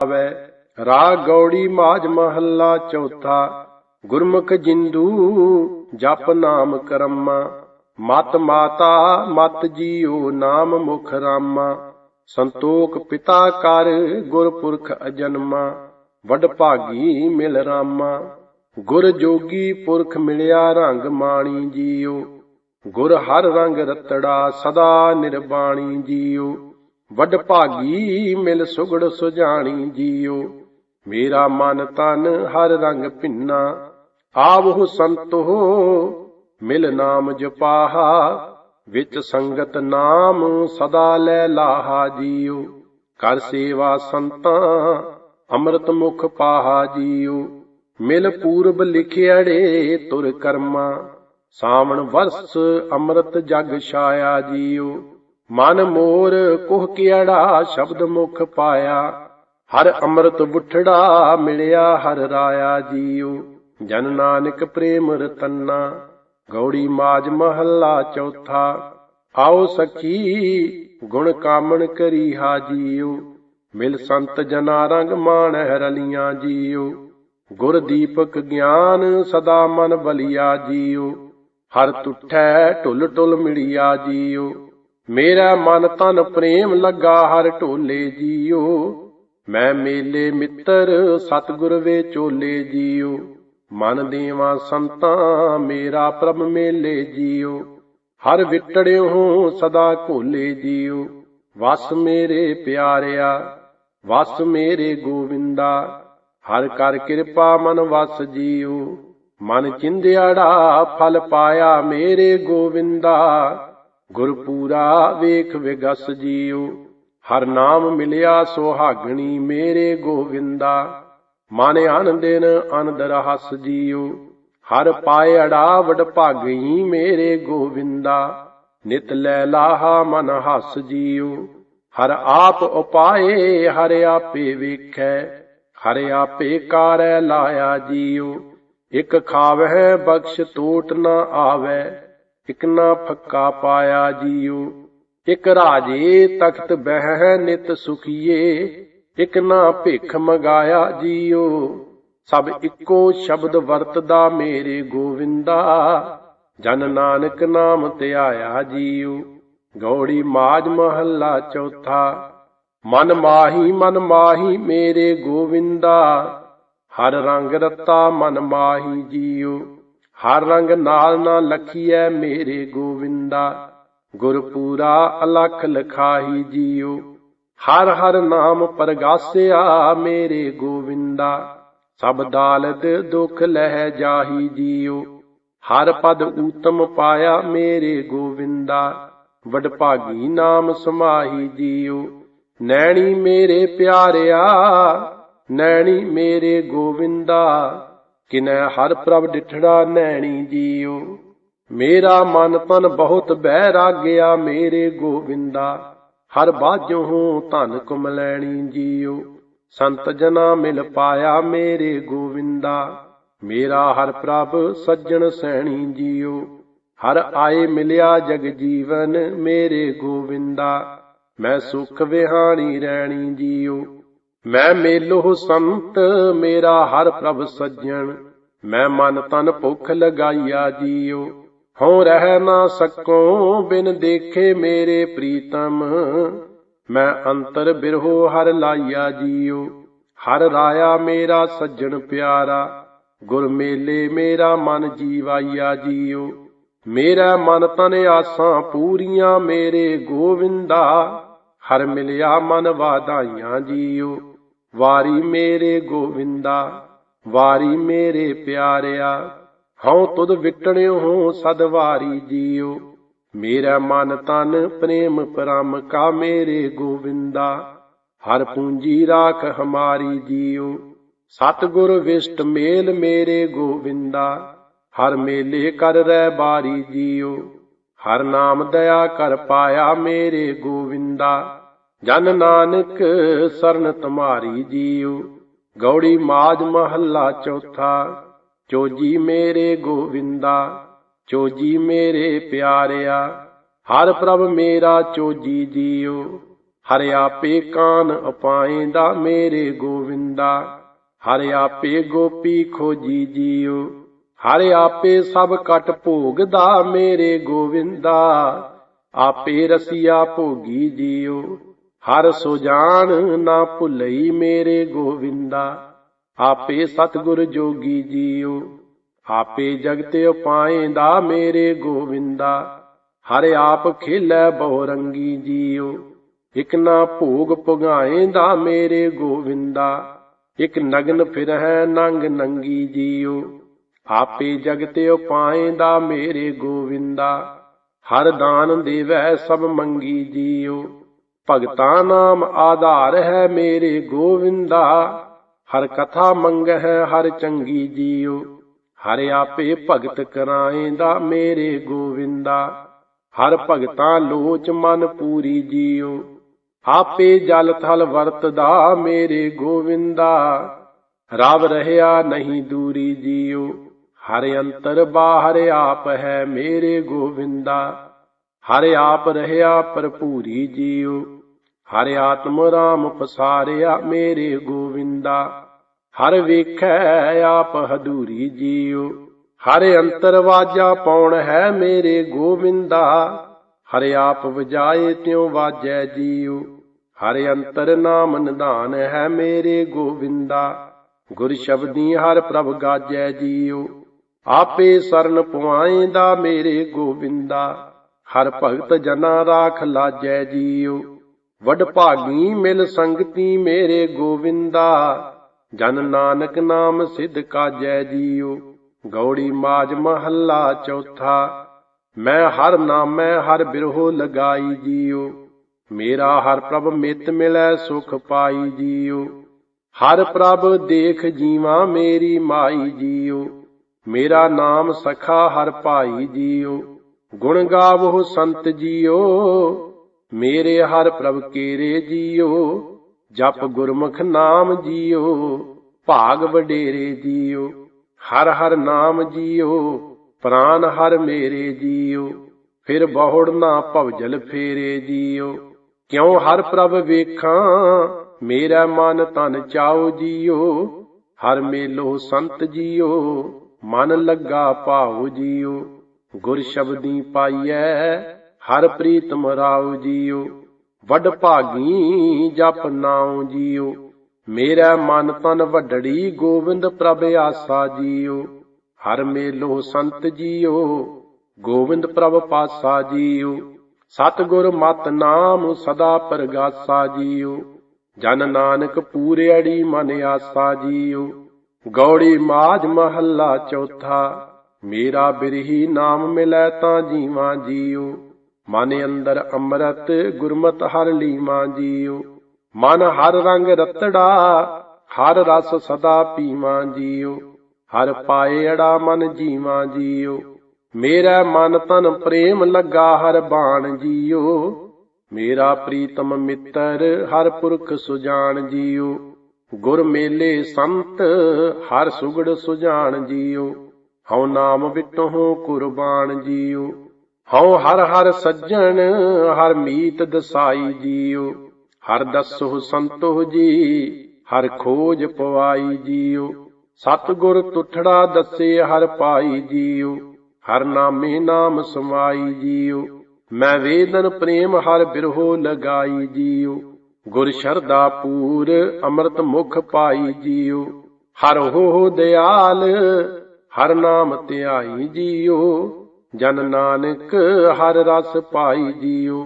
ਆਵੈ। ਰਾਗ ਗੌੜੀ ਮਾਜ ਮਹੱਲਾ ਚੌਥਾ, ਗੁਰਮੁਖ ਜਿੰਦੂ ਜਪ ਨਾਮ ਕਰਮਾ। ਮਤ ਮਾਤਾ, ਮਤ ਜੀਓ ਨਾਮ ਮੁਖ ਰਾਮਾ। ਸੰਤੋਖ ਪਿਤਾ ਕਰ ਗੁਰਪੁਰਖ ਅਜਨਮਾ। ਵਡ ਭਾਗੀ ਮਿਲ ਰਾਮਾ। ਗੁਰ ਜੋਗੀ ਪੁਰਖ ਮਿਲਿਆ ਰੰਗ ਮਾਣੀ ਜੀਓ ਗੁਰ ਹਰ ਰੰਗ ਰਤੜਾ ਸਦਾ ਨਿਰਬਾਣੀ ਜੀਓ ਵੱਡ ਭਾਗੀ ਮਿਲ ਸੁਗੜ ਸੁਜਾਣੀ ਜੀਓ। ਮੇਰਾ ਮਨ ਤਨ ਹਰ ਰੰਗ ਭਿੰਨਾ। ਆਵਹੁ ਸੰਤੋ, ਮਿਲ ਨਾਮ ਜਪਾਹਾ। ਵਿੱਚ ਸੰਗਤ ਨਾਮ ਸਦਾ ਲੈ ਲਾਹਾ ਜੀਓ। ਕਰ ਸੇਵਾ ਸੰਤਾਂ, ਅੰਮ੍ਰਿਤ ਮੁਖ ਪਾਹਾ ਜੀਓ। ਮਿਲ ਪੂਰਬ ਲਿਖਿਆੜੇ ਤੁਰ ਕਰਮਾ। ਸਾਵਣ ਵਰਸ ਅੰਮ੍ਰਿਤ ਜਗ ਛਾਇਆ ਜੀਓ। ਮਨ ਮੋਰ ਕੁਹ ਕਿਹੜਾ ਸ਼ਬਦ ਮੁਖ ਪਾਇਆ? ਹਰ ਅੰਮ੍ਰਿਤ ਬੁੱਠੜਾ ਮਿਲਿਆ, ਹਰ ਰਾਇਆ ਜੀਓ ਜਨ ਨਾਨਕ ਪ੍ਰੇਮ ਰਤਨਾ, ਗੌੜੀ ਮਾਜ ਮਹੱਲਾ ਚੌਥਾ। ਆਓ ਸਖੀ ਗੁਣ ਕਾਮਣ ਕਰੀ ਹਾਜੀਓ ਮਿਲ ਸੰਤ ਜਨਾ ਰੰਗ ਮਾਣ ਰਲੀਆਂ ਜੀਓ ਗੁਰ ਦੀਪਕ ਗਿਆਨ ਸਦਾ ਮਨ ਬਲਿਆ ਜੀਓ ਹਰ ਤੁਠੈ ਢੁੱਲ ਢੁੱਲ ਮਿਲਿਆ ਜੀਓ ਮੇਰਾ ਮਨ ਤਨ ਪ੍ਰੇਮ ਲੱਗਾ, ਹਰ ਢੋਲੇ ਜੀਓ। ਮੈਂ ਮੇਲੇ ਮਿੱਤਰ, ਸਤਿਗੁਰ ਵੇ ਚੋਲੇ ਜੀਓ। ਮਨ ਦੇਵਾ ਸੰਤਾਂ, ਮੇਰਾ ਪ੍ਰਭ ਮੇਲੇ ਜੀਓ। ਹਰ ਵਿਟੜਿਓ ਸਦਾ ਘੋਲੇ ਜੀਓ। ਵਸ ਮੇਰੇ ਪਿਆਰਿਆ, ਵਸ ਮੇਰੇ ਗੋਵਿੰਦਾ। ਹਰ ਕਰ ਕਿਰਪਾ ਮਨ ਵਸ ਜੀਓ। ਮਨ ਚਿੰਦਿਆੜਾ, ਫਲ ਪਾਇਆ ਮੇਰੇ ਗੋਵਿੰਦਾ। ਗੁਰਪੂਰਾ ਵੇਖ ਵਿਗਸ ਜੀਓ ਹਰ ਨਾਮ ਮਿਲਿਆ ਸੁਹਾਗਣੀ ਮੇਰੇ ਗੋਵਿੰਦਾ। ਮਨ ਆਨੰਦਿਨ ਆਨੰਦ ਹਸ ਜੀਓ ਹਰ ਪਾਏ ਵਡ ਭਾਗਈ ਮੇਰੇ ਗੋਵਿੰਦਾ। ਨਿਤ ਲੈ ਲਾਹਾ ਮਨ ਹਸ ਜੀਓ ਹਰ ਆਪ ਉਪਾਏ ਹਰ ਆਪੇ ਵੇਖੈ, ਹਰ ਆਪੇ ਕਾਰੈ ਲਾਇਆ ਜੀਓ ਇਕ ਖਾਵਹਿ ਬਖਸ਼ ਟੋਟ ਨਾ ਆਵੈ ਇਕ ਨਾ ਫੱਕਾ ਪਾਇਆ ਜੀਓ, ਇਕ ਰਾਜੇ ਤਖਤ ਬਹਿ ਨਿਤ ਸੁਖੀਏ, ਇਕ ਨਾ ਭਿਖ ਮਗਾਇਆ ਜੀਓ, ਸਭ ਇੱਕੋ ਸ਼ਬਦ ਵਰਤਦਾ ਮੇਰੇ ਗੋਵਿੰਦਾ, ਜਨ ਨਾਨਕ ਨਾਮ ਧਿਆਇਆ ਜੀਓ, ਗੌੜੀ ਮਾਜ ਮਹੱਲਾ ਚੌਥਾ, ਮਨ ਮਾਹੀ ਮਨ ਮਾਹੀ ਮੇਰੇ ਗੋਵਿੰਦਾ, ਹਰ ਰੰਗ ਰਤਾ ਮਨ ਮਾਹੀ ਜੀਓ ਹਰ ਰੰਗ ਨਾਲ ਨਾ ਲਖੀਐ ਮੇਰੇ ਗੋਵਿੰਦਾ। ਗੁਰਪੂਰਾ ਅਲਖ ਲਖਾਹੀ ਜੀਓ। ਹਰ ਹਰ ਨਾਮ ਪਰਗਾਸਿਆ ਮੇਰੇ ਗੋਵਿੰਦਾ। ਸਭ ਦਾਲਤ ਦੁਖ ਲਹਿ ਜਾਹੀ ਜੀਓ। ਹਰ ਪਦ ਊਤਮ ਪਾਇਆ ਮੇਰੇ ਗੋਵਿੰਦਾ। ਵਡ ਭਾਗੀ ਨਾਮ ਸਮਾਹੀ ਜੀਓ। ਨੈਣੀ ਮੇਰੇ ਪਿਆਰਿਆ, ਨੈਣੀ ਮੇਰੇ ਗੋਵਿੰਦਾ। ਕਿਨੈ ਹਰ ਪ੍ਰਭ ਡਿਠੜਾ ਨੈਣੀ ਜੀਓ ਮੇਰਾ ਮਨ ਤਨ ਬਹੁਤ ਬਹਿ ਰਾਗਿਆ ਮੇਰੇ ਗੋਵਿੰਦਾ। ਹਰ ਬਾਝੋਂ ਧਨ ਕੁਮਲੈਣੀ ਜੀਓ ਸੰਤ ਜਨਾ ਮਿਲ ਪਾਇਆ ਮੇਰੇ ਗੋਵਿੰਦਾ। ਮੇਰਾ ਹਰ ਪ੍ਰਭ ਸੱਜਣ ਸੈਣੀ ਜੀਓ ਹਰ ਆਏ ਮਿਲਿਆ ਜਗ ਜੀਵਨ ਮੇਰੇ ਗੋਵਿੰਦਾ। ਮੈਂ ਸੁਖ ਵਿਹਾਣੀ ਰਹਿਣੀ ਜੀਓ ਮੈਂ ਮੇਲੋ ਸੰਤ, ਮੇਰਾ ਹਰ ਪ੍ਰਭ ਸੱਜਣ। ਮੈਂ ਮਨ ਤਨ ਭੁੱਖ ਲਗਾਈਆ ਜੀਓ। ਹਉ ਰਹਿ ਨਾ ਸਕੋ, ਬਿਨ ਦੇਖੇ ਮੇਰੇ ਪ੍ਰੀਤਮ। ਮੈਂ ਅੰਤਰ ਬਿਰਹੋ ਹਰ ਲਾਈਆ ਜੀਓ। ਹਰ ਰਾਇਆ ਮੇਰਾ ਸੱਜਣ ਪਿਆਰਾ। ਗੁਰ ਮੇਲੇ ਮੇਰਾ ਮਨ ਜੀਵਾਈਆ ਜੀਓ। ਮੇਰਾ ਮਨ ਤਨ ਆਸਾਂ ਪੂਰੀਆਂ ਮੇਰੇ ਗੋਵਿੰਦਾ। ਹਰ ਮਿਲਿਆ ਮਨ ਵਾਧਾਈਆਂ ਜੀਓ। ਵਾਰੀ ਮੇਰੇ ਗੋਵਿੰਦਾ, ਵਾਰੀ ਮੇਰੇ ਪਿਆਰਿਆ, ਹਉ ਤੁਧ ਵਿਟਣਿਓ ਹੋ ਸਦ ਵਾਰੀ ਜੀਓ। ਮੇਰਾ ਮਨ ਤਨ ਪ੍ਰੇਮ ਪਰਮ ਕਾ ਮੇਰੇ ਗੋਵਿੰਦਾ, ਹਰ ਪੂੰਜੀ ਰਾਖ ਹਮਾਰੀ ਜੀਓ। ਸਤਿਗੁਰ ਵਿਸ਼ਟ ਮੇਲ ਮੇਰੇ ਗੋਵਿੰਦਾ, ਹਰ ਮੇਲੇ ਕਰ ਰਹਿ ਬਾਰੀ ਜੀਓ। ਹਰ ਨਾਮ ਦਇਆ ਕਰ ਪਾਇਆ ਮੇਰੇ ਗੋਵਿੰਦਾ ਜਨ ਨਾਨਕ ਸਰਨ ਤੁਮਾਰੀ ਜੀਓ ਗੌੜੀ ਮਾਜ ਮਹੱਲਾ ਚੌਥਾ, ਚੋਜੀ ਮੇਰੇ ਗੋਵਿੰਦਾ, ਚੋਜੀ ਮੇਰੇ ਪਿਆਰਿਆ, ਹਰ ਪ੍ਰਭ ਮੇਰਾ ਚੋਜੀ ਜੀਓ ਹਰਿ ਆਪੇ ਕਾਨ ਅਪਾਏਂਦਾ ਮੇਰੇ ਗੋਵਿੰਦਾ, ਹਰਿ ਆਪੇ ਗੋਪੀ ਖੋਜੀ ਜੀਉ, ਹਰਿ ਆਪੇ ਸਭ ਕਟ ਭੋਗਦਾ ਮੇਰੇ ਗੋਵਿੰਦਾ, ਆਪੇ ਰਸੀਆ ਭੋਗੀ ਜੀਉ ਹਰ ਸੋ ਨਾ ਭੁਲਈ ਮੇਰੇ ਗੋਵਿੰਦਾ, ਆਪੇ ਸਤਿਗੁਰ ਜੋਗੀ ਜੀਉ, ਆਪੇ ਜਗਤ ਉਪਾਏਂਦਾ ਮੇਰੇ ਗੋਵਿੰਦਾ, ਹਰਿ ਆਪ ਖੇਲੇ ਬਹੁ ਰੰਗੀ ਜੀਉ, ਇਕ ਨਾ ਭੋਗ ਪੁਗਾਏਂਦਾ ਮੇਰੇ ਗੋਵਿੰਦਾ, ਇਕ ਨਗਨ ਫਿਰਹਿ ਨੰਗ ਨੰਗੀ ਜੀਉ, ਆਪੇ ਜਗਤ ਉਪਾਏਂਦਾ ਮੇਰੇ ਗੋਵਿੰਦਾ, ਹਰ ਦਾਨ ਦੇਵੈ ਸਭ ਮੰਗੀ ਜੀਉ ਭਗਤਾ ਨਾਮ ਆਧਾਰ ਹੈ ਮੇਰੇ ਗੋਵਿੰਦਾ। ਹਰ ਕਥਾ ਮੰਗਹਿ, ਹਰ ਚੰਗੀ ਜੀਉ। ਹਰਿ ਆਪੇ ਭਗਤ ਕਰਾਏਂਦਾ ਮੇਰੇ ਗੋਵਿੰਦਾ। ਹਰ ਭਗਤਾ ਲੋਚ ਮਨ ਪੂਰੀ ਜੀਉ। ਆਪੇ ਜਲ ਥਲ ਵਰਤਦਾ ਮੇਰੇ ਗੋਵਿੰਦਾ। ਰਵ ਰਹਿਆ ਨਹੀਂ ਦੂਰੀ ਜੀਉ। ਹਰ ਅੰਤਰ ਬਾਹਰ ਆਪ ਹੈ ਮੇਰੇ ਗੋਵਿੰਦਾ। ਹਰ ਆਪ ਰਹਿਆ ਭਰਪੂਰੀ ਜੀਉ, ਹਰ ਆਤਮ ਰਾਮ ਪਸਾਰਿਆ ਮੇਰੇ ਗੋਵਿੰਦਾ। ਹਰ ਵੇਖੈ ਆਪ ਹਦੂਰੀ ਜੀਉ, ਹਰ ਅੰਤਰ ਵਾਜਾ ਪਾਉਣ ਹੈ ਮੇਰੇ ਗੋਵਿੰਦਾ। ਹਰ ਆਪ ਵਜਾਏ ਤਿਉ ਵਾਜੈ ਜੀਉ, ਹਰ ਅੰਤਰ ਨਾਮ ਨਿਧਾਨ ਹੈ ਮੇਰੇ ਗੋਵਿੰਦਾ। ਗੁਰ ਸ਼ਬਦੀ ਹਰ ਪ੍ਰਭ ਗਾਜੈ ਜੀਉ, ਆਪੇ ਸਰਨ ਪੁਆਏ ਦਾ ਮੇਰੇ ਗੋਵਿੰਦਾ। ਹਰ ਭਗਤ ਜਨਾ ਰਾਖ ਲਾਜੈ ਜੀਉ। ਵਡ ਭਾਗੀ ਮਿਲ ਸੰਗਤੀ ਮੇਰੇ ਗੋਵਿੰਦਾ। ਜਨ ਨਾਨਕ ਨਾਮ ਸਿਧ ਕਾਜੈ ਜੀਉ। ਗੌੜੀ ਮਾਜ ਮਹੱਲਾ ਚੌਥਾ। ਮੈਂ ਹਰ ਨਾਮੈ ਹਰ ਬਿਰਹੋ ਲਗਾਈ ਜੀਉ। ਮੇਰਾ ਹਰ ਪ੍ਰਭ ਮਿਤ ਮਿਲੈ ਸੁਖ ਪਾਈ ਜੀਉ। ਹਰ ਪ੍ਰਭ ਦੇਖ ਜੀਵਾ ਮੇਰੀ ਮਾਈ ਜੀਉ। ਮੇਰਾ ਨਾਮ ਸਖਾ ਹਰ ਭਾਈ ਜੀਉ। ਗੁਣ ਗਾਵੋ ਸੰਤ ਜੀਓ, ਮੇਰੇ ਹਰ ਪ੍ਰਭ ਕੇਰੇ ਜੀਓ, ਜਪ ਗੁਰਮੁਖ ਨਾਮ ਜੀਓ, ਭਾਗ ਵਡੇਰੇ ਜੀਓ, ਹਰ ਹਰ ਨਾਮ ਜੀਓ, ਪ੍ਰਾਨ ਹਰ ਮੇਰੇ ਜੀਓ, ਫਿਰ ਬਹੁੜ ਨਾ ਭਵਜਲ ਫੇਰੇ ਜੀਓ, ਕਿਉ ਹਰ ਪ੍ਰਭ ਵੇਖਾਂ, ਮੇਰਾ ਮਨ ਤਨ ਚਾਉ ਜੀਓ, ਹਰ ਮੇਲੋ ਸੰਤ ਜੀਓ, ਮਨ ਲੱਗਾ ਭਾਉ ਜੀਓ। ਗੁਰ ਸ਼ਬਦੀ ਪਾਈਐ, ਹਰ ਪ੍ਰੀਤਮ ਰਾਉ ਜੀਓ। ਵੱਡ ਭਾਗੀ ਜਪ ਨਾਉ ਜੀਉ ਮੇਰਾ ਮਨ ਤਨ ਵੱਡੜੀ ਗੋਬਿੰਦ ਪ੍ਰਭ ਆਸਾ ਜੀਉ ਹਰ ਮੇਲੋ ਸੰਤ ਜੀਓ ਗੋਬਿੰਦ ਪ੍ਰਭ ਪਾਸਾ ਜੀਓ। ਸਤਿਗੁਰ ਮਤ ਨਾਮ ਸਦਾ ਪ੍ਰਗਾਸਾ ਜੀਓ। ਜਨ ਨਾਨਕ ਪੂਰਿਆੜੀ ਮਨ ਆਸਾ ਜੀਓ। ਗੌੜੀ ਮਾਜ ਮਹੱਲਾ ਚੌਥਾ ਮੇਰਾ ਬਿਰਹੀ ਨਾਮ ਮਿਲੈ ਤਾਂ ਜੀਵਾਂ ਜੀਉ। ਮਨ ਅੰਦਰ ਅੰਮ੍ਰਿਤ, ਗੁਰਮਤ ਹਰ ਲੀਵਾਂ ਜੀਉ। ਮਨ ਹਰ ਰੰਗ ਰਤੜਾ, ਹਰ ਰਸ ਸਦਾ ਪੀਵਾਂ ਜੀਉ। ਹਰ ਪਾਏ ਅੜਾ ਮਨ ਜੀਵਾਂ ਜੀਉ। ਮੇਰਾ ਮਨ ਤਨ ਪ੍ਰੇਮ ਲੱਗਾ ਹਰ ਬਾਣ ਜੀਉ। ਮੇਰਾ ਪ੍ਰੀਤਮ ਮਿੱਤਰ, ਹਰ ਪੁਰਖ ਸੁਜਾਨ ਜੀਉ। ਗੁਰ ਮੇਲੇ ਸੰਤ, ਹਰ ਸੁਗੜ ਸੁਜਾਨ ਜੀਉ। ਹਉ ਨਾਮ ਵਿਟਹੁ ਕੁਰਬਾਨ ਜੀਉ, ਹਉ ਹਰ ਹਰ ਸੱਜਣ, ਹਰ ਮੀਤ ਦਸਾਈ ਜੀਉ, ਹਰ ਦਸਹੁ ਸੰਤੋ ਜੀ, ਹਰ ਖੋਜ ਪਵਾਈ ਜੀਉ, ਸਤਿਗੁਰ ਤੁਠੜਾ ਦੱਸੇ ਹਰ ਪਾਈ ਜੀਉ, ਹਰ ਨਾਮੇ ਨਾਮ ਸਮਾਈ ਜੀਉ, ਮੈਂ ਵੇਦਨ ਪ੍ਰੇਮ ਹਰ ਬਿਰਹੋ ਲਗਾਈ ਜੀਉ, ਗੁਰ ਸ਼ਰਦਾ ਪੂਰ ਅੰਮ੍ਰਿਤ ਮੁਖ ਪਾਈ ਜੀਉ, ਹਰ ਹੋ ਦਿਆਲ ਹਰ ਨਾਮ ਧਿਆਈ ਜੀਓ ਜਨ ਨਾਨਕ ਹਰ ਰਸ ਪਾਈ ਜੀਉ